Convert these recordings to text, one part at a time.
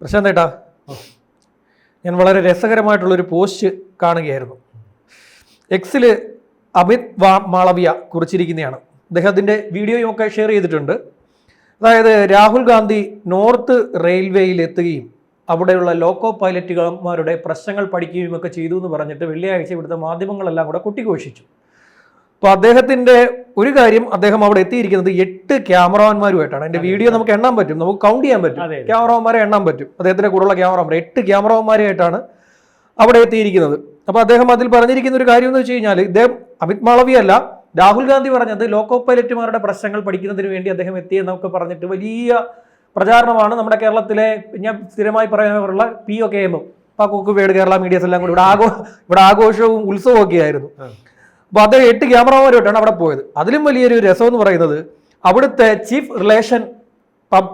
പ്രശാന്ത് ഏട്ടാ ഞാൻ വളരെ രസകരമായിട്ടുള്ളൊരു പോസ്റ്റ് കാണുകയായിരുന്നു. എക്സിൽ അമിത് വാ മാളവിയ കുറിച്ചിരിക്കുന്നതാണ് അദ്ദേഹത്തിന്റെ വീഡിയോയുമൊക്കെ ഷെയർ ചെയ്തിട്ടുണ്ട്. അതായത് രാഹുൽ ഗാന്ധി നോർത്ത് റെയിൽവേയിൽ എത്തുകയും അവിടെയുള്ള ലോക്കോ പൈലറ്റുകന്മാരുടെ പ്രശ്നങ്ങൾ പഠിക്കുകയും ഒക്കെ ചെയ്തു എന്ന് പറഞ്ഞിട്ട് വെള്ളിയാഴ്ച ഇവിടുത്തെ മാധ്യമങ്ങളെല്ലാം കൂടെ കുട്ടിഘോഷിച്ചു. അപ്പോൾ അദ്ദേഹത്തിന്റെ ഒരു കാര്യം അദ്ദേഹം അവിടെ എത്തിയിരിക്കുന്നത് എട്ട് ക്യാമറമാൻമാരുമായിട്ടാണ്. എന്റെ വീഡിയോ നമുക്ക് എണ്ണാൻ പറ്റും. നമുക്ക് കൗണ്ട് ചെയ്യാൻ പറ്റും. ക്യാമറമാരെ എണ്ണാൻ പറ്റും. അദ്ദേഹത്തിന്റെ കൂടെയുള്ള ക്യാമറമാർ എട്ട് ക്യാമറമാരായിട്ടാണ് അവിടെ എത്തിയിരിക്കുന്നത്. അപ്പോൾ അദ്ദേഹം അതിൽ പറഞ്ഞിരിക്കുന്ന ഒരു കാര്യം എന്ന് വെച്ച് കഴിഞ്ഞാൽ ഇദ്ദേഹം അമിത് മാളവിയല്ല രാഹുൽ ഗാന്ധി പറഞ്ഞത് ലോക്കോ പൈലറ്റുമാരുടെ പ്രശ്നങ്ങൾ പഠിക്കുന്നതിന് വേണ്ടി അദ്ദേഹം എത്തിയെന്നൊക്കെ പറഞ്ഞിട്ട് വലിയ പ്രചാരണമാണ് നമ്മുടെ കേരളത്തിലെ ഞാൻ സ്ഥിരമായി പറയാനുള്ള പി ഒ കെ എമ്മും പാക്കോക്ക് വേട് കേരള മീഡിയസ് എല്ലാം കൂടി ഇവിടെ ആഘോ ഇവിടെ ആഘോഷവും ഉത്സവവും ഒക്കെ ആയിരുന്നു. അപ്പോൾ അദ്ദേഹം എട്ട് ക്യാമറമാരുമായിട്ടാണ് അവിടെ പോയത്. അതിലും വലിയൊരു രസം എന്ന് പറയുന്നത് അവിടുത്തെ ചീഫ് റിലേഷൻ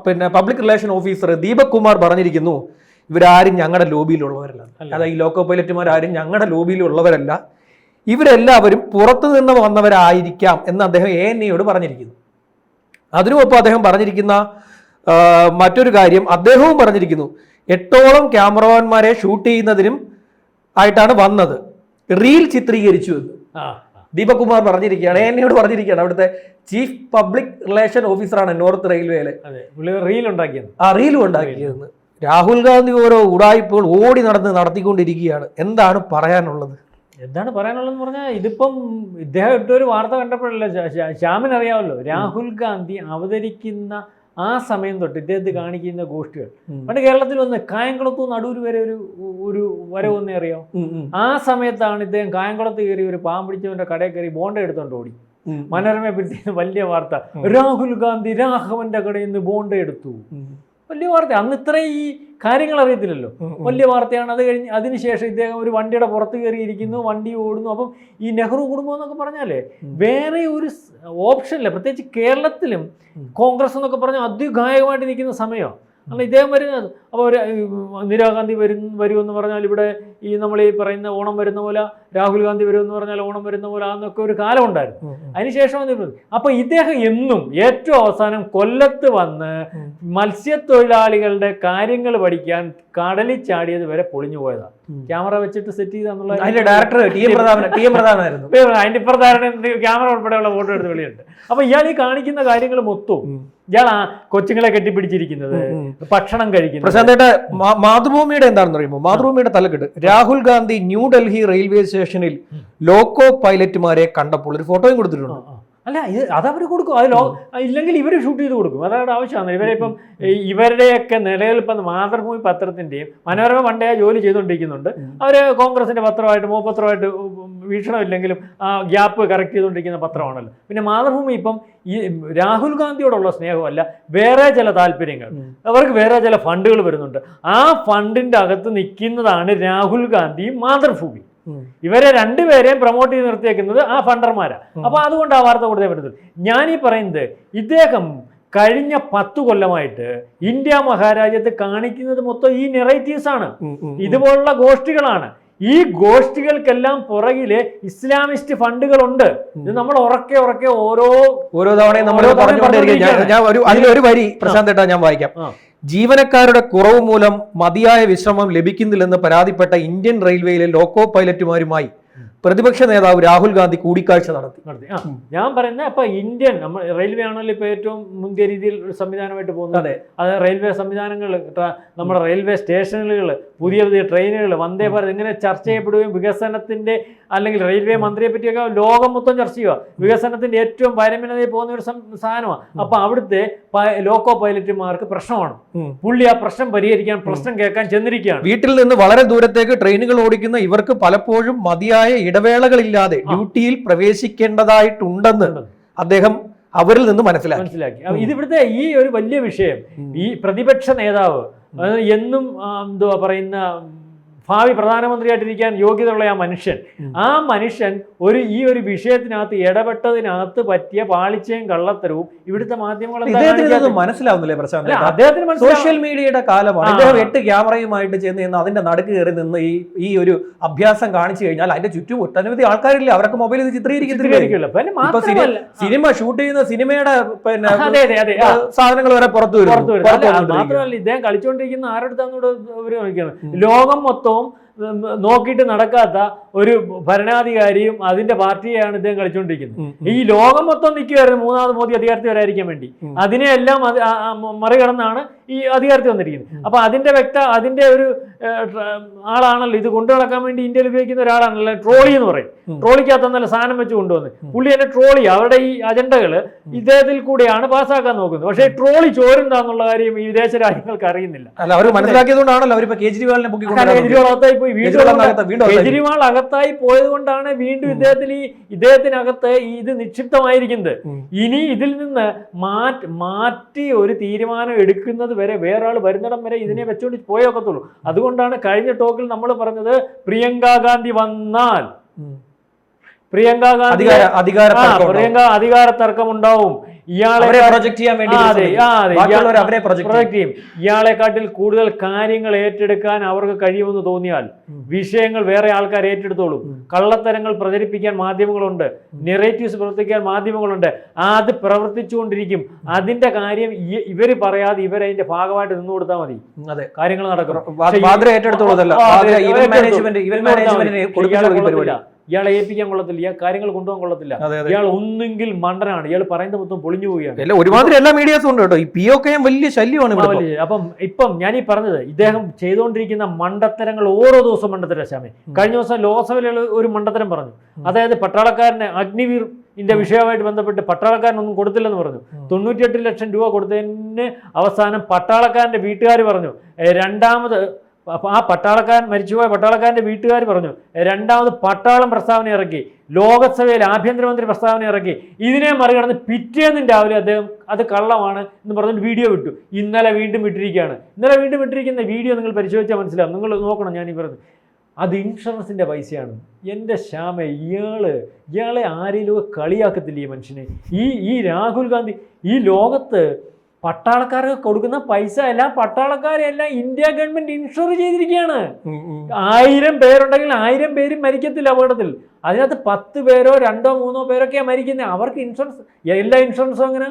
പിന്നെ public relation officer Deepak Kumar പറഞ്ഞിരിക്കുന്നു ഇവരാരും ഞങ്ങളുടെ ലോബിയിലുള്ളവരല്ല. അതായത് ഈ ലോക്കോ പൈലറ്റുമാരും ഞങ്ങളുടെ ലോബിയിലുള്ളവരല്ല. ഇവരെല്ലാവരും പുറത്തു നിന്ന് വന്നവരായിരിക്കാം എന്ന് അദ്ദേഹം എ എൻ എയോട് പറഞ്ഞിരിക്കുന്നു. അതിനുമൊപ്പം അദ്ദേഹം പറഞ്ഞിരിക്കുന്ന മറ്റൊരു കാര്യം അദ്ദേഹവും പറഞ്ഞിരിക്കുന്നു എട്ടോളം ക്യാമറമാന്മാരെ ഷൂട്ട് ചെയ്യുന്നതിനും ആയിട്ടാണ് വന്നത്. റീൽ ചിത്രീകരിച്ചു എന്ന്. ദീപക് കുമാർ പറഞ്ഞിരിക്കുകയാണ് എന്നോട് പറഞ്ഞിരിക്കുകയാണ് അവിടുത്തെ ചീഫ് പബ്ലിക് റിലേഷൻ ഓഫീസറാണ് നോർത്ത് റെയിൽവേയിലെ. അതെ റീൽ ഉണ്ടാക്കിയത് ആ റീലും ഉണ്ടാക്കിയതെന്ന് രാഹുൽ ഗാന്ധി ഓരോ ഉടായ്പകൾ ഓടി നടന്ന് നടത്തിക്കൊണ്ടിരിക്കുകയാണ്. എന്താണ് പറയാനുള്ളത്? എന്താണ് പറയാനുള്ളതെന്ന് പറഞ്ഞാൽ ഇതിപ്പം ഇദ്ദേഹം ഇട്ടൊരു വാർത്ത കണ്ടപ്പോഴല്ല ശ്യാമിനറിയാമല്ലോ രാഹുൽ ഗാന്ധി അവതരിക്കുന്ന ആ സമയം തൊട്ട് ഇദ്ദേഹത്തെ കാണിക്കുന്ന ഗോഷ്ഠികൾ പണ്ട് കേരളത്തിൽ വന്ന് കായംകുളത്തു നടൂർ വരെ ഒരു ഒരു വരവൊന്നേ അറിയാം ആ സമയത്താണ് ഇദ്ദേഹം കായംകുളത്ത് കയറി ഒരു പാമ്പിടിച്ചവന്റെ കടയിൽ കയറി ബോണ്ട എടുത്തോണ്ട് ഓടി. മനോരമയെ പിടിച്ച വലിയ വാർത്ത. രാഹുൽ ഗാന്ധി രാഘവന്റെ കടയിൽ നിന്ന് ബോണ്ട എടുത്തു. വലിയ വാർത്ത. അന്ന് ഇത്രയും ഈ കാര്യങ്ങൾ അറിയത്തില്ലല്ലോ. വലിയ വാർത്തയാണ്. അത് കഴിഞ്ഞ് അതിനുശേഷം ഇദ്ദേഹം ഒരു വണ്ടിയുടെ പുറത്ത് കയറിയിരിക്കുന്നു വണ്ടി ഓടുന്നു. അപ്പം ഈ നെഹ്റു കുടുംബം എന്നൊക്കെ പറഞ്ഞാലേ വേറെ ഒരു ഓപ്ഷനില്ല. പ്രത്യേകിച്ച് കേരളത്തിലും കോൺഗ്രസ് എന്നൊക്കെ പറഞ്ഞാൽ അതിഗായകമായിട്ട് നിൽക്കുന്ന സമയമാണ്. അല്ല ഇദ്ദേഹം വരുന്നത് അപ്പോൾ ഒരു ഇന്ദിരാഗാന്ധി വരും വരുമെന്ന് പറഞ്ഞാൽ ഇവിടെ ഈ നമ്മൾ ഈ പറയുന്ന ഓണം വരുന്ന പോലെ രാഹുൽ ഗാന്ധി വരുമെന്ന് പറഞ്ഞാൽ ഓണം വരുന്ന പോലെ ആന്നൊക്കെ ഒരു കാലം ഉണ്ടായിരുന്നു. അതിനുശേഷം വന്നു അപ്പൊ ഇദ്ദേഹം എന്നും ഏറ്റവും അവസാനം കൊല്ലത്ത് വന്ന്. മത്സ്യത്തൊഴിലാളികളുടെ കാര്യങ്ങൾ പഠിക്കാൻ കടലിൽ ചാടിയത് വരെ പൊളിഞ്ഞു പോയതാണ് ക്യാമറ വെച്ചിട്ട് സെറ്റ് ചെയ്താന്നുള്ള അതിന്റെ director T M Prathapan T M പ്രധാനായിരുന്നു അതിന്റെ പ്രധാന ക്യാമറ ഉൾപ്പെടെയുള്ള ഫോട്ടോ എടുത്ത് വെളിയുണ്ട് അപ്പൊ ഇയാൾ ഈ കാണിക്കുന്ന കാര്യങ്ങൾ മൊത്തവും. ഇയാൾ ആ കൊച്ചുങ്ങളെ കെട്ടിപ്പിടിച്ചിരിക്കുന്നത്. ഭക്ഷണം കഴിക്കുന്നത് മാ- മാതൃഭൂമിയുടെ എന്താണെന്ന് അറിയുമോ? മാതൃഭൂമിയുടെ തലക്കെട്ട്. രാഹുൽ ഗാന്ധി ന്യൂഡൽഹി റെയിൽവേ സ്റ്റേഷനിൽ ലോക്കോ പൈലറ്റുമാരെ കണ്ടപ്പോൾ ഒരു ഫോട്ടോയും കൊടുത്തിട്ടുണ്ട്. അല്ല ഇത് അതവർ കൊടുക്കും. അത് ലോ ഇല്ലെങ്കിൽ ഇവർ ഷൂട്ട് ചെയ്ത് കൊടുക്കും. അതാണ് ആവശ്യമാണ്. ഇവരെ ഇപ്പം ഇവരുടെയൊക്കെ നിലനിൽപ്പം മാതൃഭൂമി പത്രത്തിന്റെയും മനോരമ പണ്ടേ ജോലി ചെയ്തുകൊണ്ടിരിക്കുന്നുണ്ട്. അവർ കോൺഗ്രസിന്റെ പത്രമായിട്ട് മൂപ്പത്രമായിട്ട് വീക്ഷണമില്ലെങ്കിലും ആ ഗ്യാപ്പ് കറക്റ്റ് ചെയ്തുകൊണ്ടിരിക്കുന്ന പത്രമാണല്ലോ. പിന്നെ മാതൃഭൂമി ഇപ്പം ഈ രാഹുൽ ഗാന്ധിയോടുള്ള സ്നേഹമല്ല വേറെ ചില താല്പര്യങ്ങൾ. അവർക്ക് വേറെ ചില ഫണ്ടുകൾ വരുന്നുണ്ട്. ആ ഫണ്ടിന്റെ അകത്ത് നിൽക്കുന്നതാണ് രാഹുൽ ഗാന്ധിയും മാതൃഭൂമി. ഇവരെ രണ്ടുപേരെയും പ്രൊമോട്ട് ചെയ്ത് നിർത്തിയേക്കുന്നത് ആ ഫണ്ടർമാരാണ് അപ്പോൾ അപ്പൊ അതുകൊണ്ട് ആ വാർത്ത കൊടുത്തേ പറ്റത്തുള്ളൂ. ഞാൻ ഈ പറയുന്നത് ഇദ്ദേഹം കഴിഞ്ഞ പത്തു കൊല്ലമായിട്ട് ഇന്ത്യ മഹാരാജ്യത്ത് കാണിക്കുന്നത് മൊത്തം ഈ നെറേറ്റീവ്സ് ആണ്. ഇതുപോലുള്ള ഗോഷ്ഠികളാണ് ഈ ഗോഷ്ഠികൾക്കെല്ലാം പുറകിൽ ഇസ്ലാമിസ്റ്റ് ഫണ്ടുകളുണ്ട്. ഇത് നമ്മൾ ഉറക്കെ ഉറക്കെ ഓരോ ഓരോ തവണയും നമ്മൾ ഞാൻ- ഒരു അതിലൊരു വരി പ്രശാന്തേട്ടാ ഞാൻ വായിക്കാം. ജീവനക്കാരുടെ കുറവ് മൂലം മതിയായ വിശ്രമം ലഭിക്കുന്നില്ലെന്ന് പരാതിപ്പെട്ട ഇന്ത്യൻ റെയിൽവേയിലെ ലോക്കോ പൈലറ്റുമാരുമായി പ്രതിപക്ഷ നേതാവ് രാഹുൽ ഗാന്ധി കൂടിക്കാഴ്ച നടത്തി. നടത്തി. ആ ഞാൻ പറയുന്നത് അപ്പൊ ഇന്ത്യൻ നമ്മൾ റെയിൽവേ ആണല്ലോ ഇപ്പൊ ഏറ്റവും മുന്തിയ രീതിയിൽ സംവിധാനമായിട്ട് പോകുന്നത്. അതെ. അത് റെയിൽവേ സംവിധാനങ്ങൾ നമ്മുടെ റെയിൽവേ സ്റ്റേഷനുകൾ പുതിയ പുതിയ ട്രെയിനുകൾ വന്ദേ ഭാരത് ഇങ്ങനെ ചർച്ച ചെയ്യപ്പെടുകയും വികസനത്തിന്റെ അല്ലെങ്കിൽ റെയിൽവേ മന്ത്രിയെ പറ്റിയൊക്കെ ലോകം മൊത്തം ചർച്ച ചെയ്യുക. വികസനത്തിന്റെ ഏറ്റവും പരമ്പരതയിൽ പോകുന്ന ഒരു സാധനമാണ്. അപ്പം അവിടുത്തെ ലോക്കോ പൈലറ്റുമാർക്ക് പ്രശ്നമാണ്. പുള്ളി ആ പ്രശ്നം പരിഹരിക്കാൻ പ്രശ്നം കേൾക്കാൻ ചെന്നിരിക്കുകയാണ്. വീട്ടിൽ നിന്ന് വളരെ ദൂരത്തേക്ക് ട്രെയിനുകൾ ഓടിക്കുന്ന ഇവർക്ക് പലപ്പോഴും മതിയായ ഇടവേളകളില്ലാതെ ഡ്യൂട്ടിയിൽ പ്രവേശിക്കേണ്ടതായിട്ടുണ്ടെന്ന് അദ്ദേഹം അവരിൽ നിന്ന് മനസ്സിലാക്കി. മനസ്സിലാക്കി. ഇതിവിടുത്തെ ഈ ഒരു വലിയ വിഷയം ഈ പ്രതിപക്ഷ നേതാവ് എന്നും ആ, എന്തുവാ പറയുന്ന ഭാവി പ്രധാനമന്ത്രിയായിട്ടിരിക്കാൻ യോഗ്യതയുള്ള ആ മനുഷ്യൻ. ആ മനുഷ്യൻ ഒരു ഈ ഒരു വിഷയത്തിനകത്ത് ഇടപെട്ടതിനകത്ത് പറ്റിയ പാളിച്ചയും കള്ളത്തരവും ഇവിടുത്തെ മാധ്യമങ്ങൾ? മനസ്സിലാവുന്നില്ലേ പ്രശാന്ത് അദ്ദേഹത്തിന് സോഷ്യൽ മീഡിയയുടെ കാലമാണ്. അദ്ദേഹം എട്ട് ക്യാമറയുമായിട്ട് ചെന്ന് നിന്ന് അതിന്റെ നടുക്ക് കയറി നിന്ന് ഈ ഈ ഒരു അഭ്യാസം കാണിച്ചു കഴിഞ്ഞാൽ അതിന്റെ ചുറ്റും ഒട്ടനവധി ആൾക്കാരില്ല? അവരൊക്കെ മൊബൈൽ ഇത് ചിത്രീകരിക്കത്തില്ലേ? സിനിമ ഷൂട്ട് ചെയ്യുന്ന സിനിമയുടെ പിന്നെ സാധനങ്ങൾ വരെ പുറത്തു വന്നുകൊണ്ടിരിക്കുന്നു. മാത്രമല്ല ഇദ്ദേഹം കളിച്ചുകൊണ്ടിരിക്കുന്ന ആരുടെ ലോകം മൊത്തവും home, നോക്കിയിട്ട് നടക്കാത്ത ഒരു ഭരണാധികാരിയും അതിന്റെ പാർട്ടിയെയാണ് ഇദ്ദേഹം കളിച്ചുകൊണ്ടിരിക്കുന്നത്. ഈ ലോകം മൊത്തം നിൽക്കുകയായിരുന്നു മൂന്നാമത് മോദി അധികാരത്തിൽ വരാതിരിക്കാൻ വേണ്ടി. അതിനെയെല്ലാം മറികടന്നാണ് ഈ അധികാരത്തിൽ വന്നിരിക്കുന്നത്. അപ്പൊ അതിന്റെ വ്യക്ത അതിന്റെ ഒരു ആളാണല്ലോ ഇത് കൊണ്ടു നടക്കാൻ വേണ്ടി ഇന്ത്യയിൽ ഉപയോഗിക്കുന്ന ഒരാളാണല്ലോ ട്രോളി എന്ന് പറയും. ട്രോളിക്കകത്ത് നല്ല സാധനം വെച്ച് കൊണ്ടുവന്ന്. പുള്ളി എന്നെ ട്രോളി അവരുടെ ഈ അജണ്ടകൾ ഇദ്ദേഹത്തിൽ കൂടെയാണ് പാസ്സാക്കാൻ നോക്കുന്നത്. പക്ഷേ ട്രോളി ചോരുന്താന്നുള്ള കാര്യം ഈ വിദേശ രാജ്യങ്ങൾക്ക് അറിയുന്നില്ല. അല്ല അവർ മനസ്സിലാക്കിയതുകൊണ്ടാണല്ലോ അവർ കേജ്രിവാളിനെ പൊക്കി കാരണം കേജ്രിവാൾ അകത്തായി പോയി വീണ്ടും കേജ്രിവാൾ വീണ്ടും അകത്തായി. പോയത് കൊണ്ടാണ് വീണ്ടും ഇദ്ദേഹത്തിൽ ഈ ഇദ്ദേഹത്തിനകത്ത് ഇത് നിക്ഷിപ്തമായിരിക്കുന്നത്. ഇനി ഇതിൽ നിന്ന് മാറ്റി മാറ്റി ഒരു തീരുമാനം എടുക്കുന്നത് വരെ വേറൊരാൾ വരുന്നിടം വരെ ഇതിനെ വെച്ചുകൊണ്ട് പോയൊക്കത്തുള്ളൂ. അതുകൊണ്ടാണ് കഴിഞ്ഞ ടോക്കിൽ നമ്മൾ പറഞ്ഞത് പ്രിയങ്ക ഗാന്ധി വന്നാൽ. പ്രിയങ്ക ഗാന്ധി പ്രിയങ്ക അധികാര തർക്കം ഉണ്ടാവും. ഇയാളെ പ്രൊജക്ട് ചെയ്യാൻ വേണ്ടി അതെ, അതെ. അവരെ പ്രൊജക്ട് ചെയ്യും. ഇയാളെക്കാട്ടിൽ കൂടുതൽ കാര്യങ്ങൾ ഏറ്റെടുക്കാൻ അവർക്ക് കഴിയുമെന്ന് തോന്നിയാൽ വിഷയങ്ങൾ വേറെ ആൾക്കാർ ഏറ്റെടുത്തോളും. കള്ളത്തരങ്ങൾ പ്രചരിപ്പിക്കാൻ മാധ്യമങ്ങളുണ്ട്. നെറേറ്റീവ്സ് പ്രവർത്തിക്കാൻ മാധ്യമങ്ങളുണ്ട്. അത് പ്രവർത്തിച്ചുകൊണ്ടിരിക്കും. അതിന്റെ കാര്യം ഇ- ഇവർ പറയാതെ ഇവരതിന്റെ ഭാഗമായിട്ട് നിന്നു കൊടുത്താൽ മതി. അതെ. കാര്യങ്ങൾ നടക്കും. വാ- ഇയാളെ ഏൽപ്പിക്കാൻ കൊള്ളത്തില്ല ഇയാൾ കാര്യങ്ങൾ കൊണ്ടുപോകാൻ കൊള്ളത്തില്ല. ഇയാൾ ഒന്നെങ്കിൽ മണ്ടനാണ്. ഇയാൾ പറയുന്നത് മൊത്തം പൊളിഞ്ഞു പോവുകയാണ്. ഒരുമാതിരി എല്ലാ മീഡിയാസും ഉണ്ട് കേട്ടോ. ഈ പി ഒക്കെ വലിയ ശല്യമാണ്? അപ്പം ഇപ്പം ഞാൻ ഈ പറഞ്ഞത് ഇദ്ദേഹം ചെയ്തുകൊണ്ടിരിക്കുന്ന മണ്ടത്തരങ്ങൾ ഓരോ ദിവസവും മണ്ടത്തരം ശ്യാമേ. കഴിഞ്ഞ ദിവസം ലോക്സഭയിൽ ഒരു മണ്ടത്തരം പറഞ്ഞു. അതായത് പട്ടാളക്കാരനെ അഗ്നിവീർ ഇന്റെ വിഷയവുമായിട്ട് ബന്ധപ്പെട്ട് പട്ടാളക്കാരനൊന്നും കൊടുത്തില്ലെന്ന് പറഞ്ഞു. തൊണ്ണൂറ്റിയെട്ട് ലക്ഷം രൂപ കൊടുത്തതിന് അവസാനം പട്ടാളക്കാരന്റെ വീട്ടുകാർ പറഞ്ഞു "ഏ, രണ്ടാമത് ആ പട്ടാളക്കാരൻ മരിച്ചുപോയ പട്ടാളക്കാരന്റെ വീട്ടുകാർ പറഞ്ഞു "ഏ, രണ്ടാമത് പട്ടാളം പ്രസ്താവന ഇറക്കി ലോകസഭയിൽ ആഭ്യന്തരമന്ത്രി പ്രസ്താവന ഇറക്കി ഇതിനെ മറികടന്ന് പിറ്റേന്നും രാവിലെ അദ്ദേഹം അത് കള്ളമാണ് എന്ന് പറഞ്ഞിട്ട് വീഡിയോ വിട്ടു. ഇന്നലെ വീണ്ടും വിട്ടിരിക്കുകയാണ്. ഇന്നലെ വീണ്ടും വിട്ടിരിക്കുന്ന വീഡിയോ നിങ്ങൾ പരിശോധിച്ചാൽ മനസ്സിലാവും. നിങ്ങൾ നോക്കണം ഞാൻ ഈ പറഞ്ഞു അത് ഇൻഷുറൻസിന്റെ പൈസയാണ്. എന്റെ ശ്യാമ ഇയാൾ ഇയാളെ ആരെങ്കിലും കളിയാക്കത്തില്ല ഈ മനുഷ്യനെ? ഈ ഈ രാഹുൽ ഗാന്ധി ഈ ലോകത്ത് പട്ടാളക്കാർക്ക് കൊടുക്കുന്ന പൈസ എല്ലാം പട്ടാളക്കാരെല്ലാം ഇന്ത്യ ഗവൺമെന്റ് ഇൻഷുർ ചെയ്തിരിക്കുകയാണ്. ആയിരം പേരുണ്ടെങ്കിൽ ആയിരം പേരും മരിക്കത്തില്ല അപകടത്തിൽ. അതിനകത്ത് പത്ത് പേരോ രണ്ടോ മൂന്നോ പേരൊക്കെയാണ് മരിക്കുന്നത്. അവർക്ക് ഇൻഷുറൻസ് എല്ലാ ഇൻഷുറൻസും അങ്ങനെ.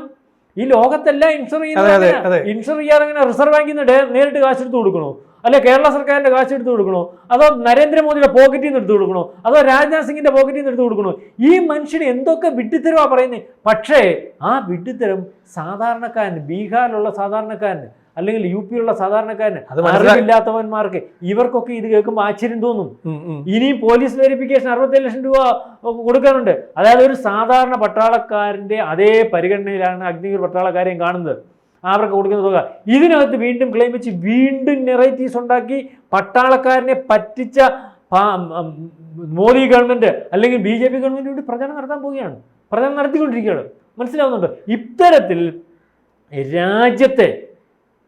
ഈ ലോകത്തെല്ലാം ഇൻഷുർ. ചെയ്യുന്നത് ഇൻഷുർ ചെയ്യാതെ അങ്ങനെ റിസർവ് ബാങ്കിൽ നിന്ന് നേരിട്ട് കാശെടുത്ത് കൊടുക്കണോ? അല്ലെ കേരള സർക്കാരിന്റെ കാശ് എടുത്തു കൊടുക്കണോ? അതോ നരേന്ദ്രമോദിയുടെ പോക്കറ്റിൽ നിന്ന് എടുത്തു കൊടുക്കണോ? അതോ രാജ്നാഥ് സിംഗിന്റെ പോക്കറ്റിൽ നിന്ന് എടുത്തു കൊടുക്കണോ? ഈ മനുഷ്യന് എന്തൊക്കെ വിഡ്ഢിത്തരമാണ് പറയുന്നത് പക്ഷേ ആ വിഡ്ഢിത്തരം സാധാരണക്കാരന് ബീഹാറിലുള്ള സാധാരണക്കാരന് അല്ലെങ്കിൽ യു പിയിലുള്ള സാധാരണക്കാരന് അറിവില്ലാത്തവന്മാർക്ക് ഇവർക്കൊക്കെ ഇത് കേൾക്കുമ്പോൾ ആശ്ചര്യം തോന്നും. ഇനിയും പോലീസ് വെരിഫിക്കേഷൻ അറുപത്തേഴ് ലക്ഷം രൂപ കൊടുക്കാനുണ്ട്. അതായത് ഒരു സാധാരണ പട്ടാളക്കാരന്റെ അതേ പരിഗണനയിലാണ് അഗ്നിവീർ പട്ടാളക്കാരെയും കാണുന്നത്. അവർക്ക് കൊടുക്കുന്ന തുക. ഇതിനകത്ത് വീണ്ടും ക്ലെയിം വെച്ച് വീണ്ടും നെറേറ്റീവ്സ് ഉണ്ടാക്കി പട്ടാളക്കാരനെ പറ്റിച്ച മോദി ഗവൺമെന്റ് അല്ലെങ്കിൽ ബി ജെ പി ഗവൺമെന്റ് വേണ്ടി പ്രചാരണം നടത്താൻ പോവുകയാണ്. പ്രചാരണം നടത്തിക്കൊണ്ടിരിക്കുകയാണ്. മനസ്സിലാവുന്നുണ്ടോ? ഇത്തരത്തിൽ രാജ്യത്തെ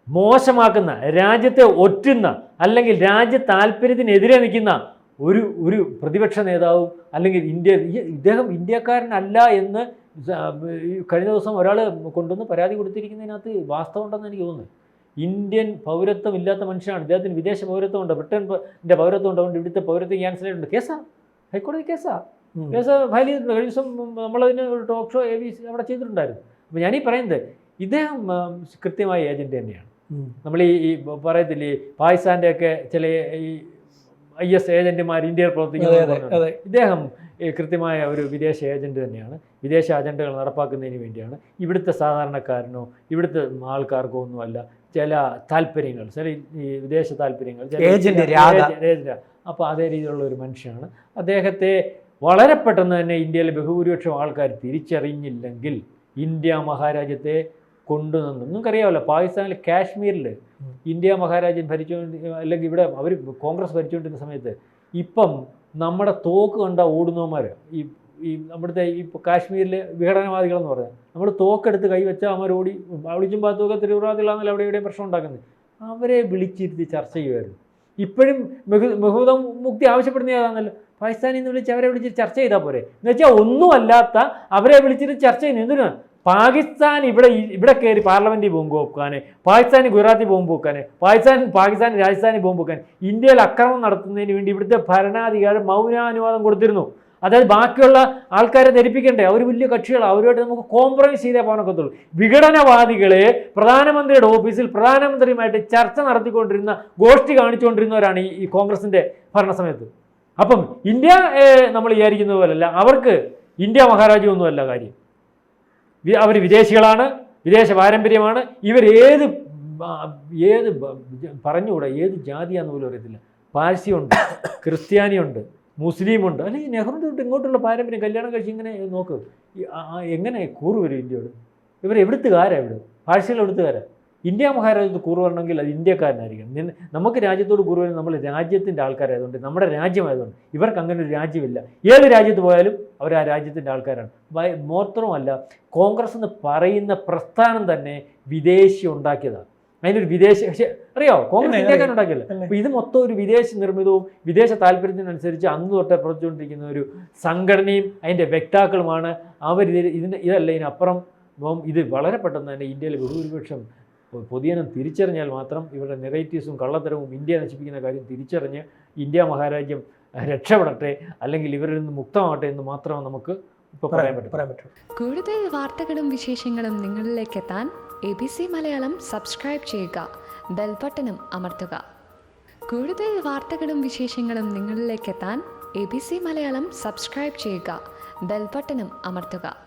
മോശമാക്കുന്ന രാജ്യത്തെ ഒറ്റുന്ന അല്ലെങ്കിൽ രാജ്യ താല്പര്യത്തിനെതിരെ നിൽക്കുന്ന ഒരു ഒരു പ്രതിപക്ഷ നേതാവും അല്ലെങ്കിൽ ഇന്ത്യ ഇദ്ദേഹം ഇന്ത്യക്കാരനല്ല എന്ന് കഴിഞ്ഞ ദിവസം ഒരാൾ കൊണ്ടുവന്ന് പരാതി കൊടുത്തിരിക്കുന്നതിനകത്ത് വാസ്തവം ഉണ്ടെന്ന് എനിക്ക് തോന്നുന്നു. ഇന്ത്യൻ പൗരത്വം ഇല്ലാത്ത മനുഷ്യനാണ്. ഇദ്ദേഹത്തിന് വിദേശ പൗരത്വം ഉണ്ട് ബ്രിട്ടന്റെ പൗരത്വം ഉണ്ട് അതുകൊണ്ട് ഇവിടുത്തെ പൗരത്വം ക്യാൻസൽ ചെയ്തിട്ടുണ്ട് കേസാ? ഹൈക്കോടതി കേസാ. കേസ് ഫയൽ ചെയ്തിട്ടുണ്ട്. കഴിഞ്ഞ ദിവസം നമ്മളതിന് ഒരു ടോക്ക് ഷോ എ ബി അവിടെ ചെയ്തിട്ടുണ്ടായിരുന്നു. അപ്പോൾ ഞാനീ പറയുന്നത് ഇദ്ദേഹം കൃത്യമായ ഏജന്റ് തന്നെയാണ്. നമ്മൾ ഈ ഈ പറയത്തില്ലേ പാകിസ്ഥാന്റെ ഒക്കെ ചില ഈ ഐ എസ് ഏജന്റുമാർ ഇന്ത്യയിൽ പ്രവർത്തിക്കുന്നത് ഇദ്ദേഹം കൃത്യമായ ഒരു വിദേശ ഏജന്റ് തന്നെയാണ്. വിദേശ അജണ്ടകൾ നടപ്പാക്കുന്നതിന് വേണ്ടിയാണ്. ഇവിടുത്തെ സാധാരണക്കാരനോ ഇവിടുത്തെ ആൾക്കാർക്കോ ഒന്നുമല്ല ചില താല്പര്യങ്ങൾ ചില ഈ വിദേശ താല്പര്യങ്ങൾ. അപ്പോൾ അതേ രീതിയിലുള്ള ഒരു മനുഷ്യനാണ്. അദ്ദേഹത്തെ വളരെ പെട്ടെന്ന് തന്നെ ഇന്ത്യയിലെ ബഹുഭൂരിപക്ഷം ആൾക്കാർ തിരിച്ചറിഞ്ഞില്ലെങ്കിൽ ഇന്ത്യ മഹാരാജ്യത്തെ കൊണ്ടുവന്നു നിങ്ങൾക്കറിയാമല്ലോ പാകിസ്ഥാനിൽ കാശ്മീരിൽ ഇന്ത്യ മഹാരാജൻ ഭരിച്ചുകൊണ്ട് അല്ലെങ്കിൽ ഇവിടെ അവർ കോൺഗ്രസ് ഭരിച്ചുകൊണ്ടിരുന്ന സമയത്ത് ഇപ്പം നമ്മുടെ തോക്ക് കണ്ട ഓടുന്നവന്മാർ ഈ ഈ നമ്മുടെ ഈ കാശ്മീരിലെ വിഘടനവാദികളെന്ന് പറഞ്ഞാൽ നമ്മൾ തോക്കെടുത്ത് കൈവച്ചാൽ അവർ ഓടി ഒളിച്ചും പാത്തുമൊക്കെ തീവ്രവാദികളാണെന്നല്ലോ അവിടെ എവിടെയും പ്രശ്നം ഉണ്ടാക്കുന്നത്? അവരെ വിളിച്ചിരുത്തി ചർച്ച ചെയ്യുമായിരുന്നു ഇപ്പോഴും മെഹൂദ മുക്തി ആവശ്യപ്പെടുന്ന ഏതാണല്ലോ പാകിസ്ഥാനിൽ നിന്ന് വിളിച്ച് അവരെ വിളിച്ച് ചർച്ച ചെയ്താൽ പോരെ. എന്ന് വെച്ചാൽ ഒന്നുമല്ലാത്ത അവരെ വിളിച്ചിട്ട് ചർച്ച ചെയ്യുന്നു എന്തിനാ? പാകിസ്ഥാൻ ഇവിടെ ഇവിടെ കയറി പാർലമെന്റിൽ ബോംബ് വെക്കാൻ പാകിസ്ഥാനി ഗുജറാത്തിൽ ബോംബ് വെക്കാൻ പാകിസ്ഥാൻ പാകിസ്ഥാൻ രാജസ്ഥാനിൽ ബോംബ് വെക്കാൻ ഇന്ത്യയിൽ അക്രമം നടത്തുന്നതിന് വേണ്ടി ഇവിടുത്തെ ഭരണാധികാരം മൗനാനുവാദം കൊടുത്തിരുന്നു. അതായത് ബാക്കിയുള്ള ആൾക്കാരെ ധരിപ്പിക്കണ്ടേ? അവർ വലിയ കക്ഷികളാണ് അവരുമായിട്ട് നമുക്ക് കോംപ്രമൈസ് ചെയ്തേ പോകാനൊക്കത്തുള്ളൂ വിഘടനവാദികളെ പ്രധാനമന്ത്രിയുടെ ഓഫീസിൽ പ്രധാനമന്ത്രിയുമായിട്ട് ചർച്ച നടത്തിക്കൊണ്ടിരുന്ന ഗോഷ്ഠി കാണിച്ചുകൊണ്ടിരുന്നവരാണ് ഈ കോൺഗ്രസിന്റെ ഭരണസമയത്ത്. അപ്പം ഇന്ത്യ നമ്മൾ വിചാരിക്കുന്നത് പോലല്ല. അവർക്ക് ഇന്ത്യ മഹാരാജ്യമൊന്നുമല്ല കാര്യം. അവർ വിദേശികളാണ് വിദേശ പാരമ്പര്യമാണ്. ഇവർ ഏത് ഏത് പറഞ്ഞുകൂടാ? ഏത് ജാതിയാന്ന് പോലും അറിയത്തില്ല. പാഴ്സിയുണ്ട് ക്രിസ്ത്യാനിയുണ്ട് മുസ്ലിമുണ്ട്. അല്ലെങ്കിൽ നെഹ്റു തൊട്ട് ഇങ്ങോട്ടുള്ള പാരമ്പര്യം കല്യാണം കഴിച്ച് ഇങ്ങനെ നോക്ക്. എങ്ങനെ കൂറ് വരും ഇന്ത്യയോട്? ഇവർ എവിടുത്തുകാരാണ് ഇവിടെ? പാഴ്സികൾ എവിടുത്തുകാരാ ഇന്ത്യ മഹാരാജ്യത്ത് കുറു വരണമെങ്കിൽ അത് ഇന്ത്യക്കാരനായിരിക്കണം. നമുക്ക് രാജ്യത്തോട് കുറു വരുന്നത് നമ്മൾ രാജ്യത്തിന്റെ ആൾക്കാരായതുകൊണ്ട് നമ്മുടെ രാജ്യമായതുകൊണ്ട്. ഇവർക്ക് അങ്ങനെ ഒരു രാജ്യമില്ല. ഏത് രാജ്യത്ത് പോയാലും അവർ ആ രാജ്യത്തിന്റെ ആൾക്കാരാണ്. മാത്രമല്ല കോൺഗ്രസ് എന്ന് പറയുന്ന പ്രസ്ഥാനം തന്നെ വിദേശി ഉണ്ടാക്കിയതാണ്. അതിനൊരു വിദേശ പക്ഷേ അറിയാമോ കോൺഗ്രസ് ഇന്ത്യക്കാരൻ ഉണ്ടാക്കിയല്ല? പിന്നെ. ഇത് മൊത്തം ഒരു വിദേശ നിർമ്മിതവും വിദേശ താല്പര്യത്തിനനുസരിച്ച് അന്ന് തൊട്ടേ പ്രവർത്തിച്ചുകൊണ്ടിരിക്കുന്ന ഒരു സംഘടനയും അതിന്റെ വ്യക്താക്കളുമാണ്. അവർ ഇതിന്റെ ഇതല്ല ഇതിനപ്പുറം ഇപ്പം ഇത് വളരെ പെട്ടെന്ന് തന്നെ ഇന്ത്യയിലെ ബഹുഭൂരിപക്ഷം പൊതുജനം തിരിച്ചറിഞ്ഞാൽ മാത്രം ഇവരുടെ നെറേറ്റീവ്സും കള്ളത്തരവും ഇന്ത്യ നശിപ്പിക്കുന്ന കാര്യം തിരിച്ചറിഞ്ഞ് ഇന്ത്യ മഹാരാജ്യം രക്ഷപ്പെടട്ടെ അല്ലെങ്കിൽ ഇവരിൽ നിന്ന് മുക്തമാകട്ടെ എന്ന് മാത്രമേ നമുക്ക് ഇപ്പോൾ പറയാൻ പറ്റും പറയാൻ പറ്റും. കൂടുതൽ വാർത്തകളും വിശേഷങ്ങളും നിങ്ങളിലേക്ക് എത്താൻ A B C Malayalam subscribe ചെയ്യുക ബെൽബട്ടനും അമർത്തുക. കൂടുതൽ വാർത്തകളും വിശേഷങ്ങളും നിങ്ങളിലേക്ക് എത്താൻ A B C Malayalam subscribe ചെയ്യുക ബെൽബട്ടനും അമർത്തുക.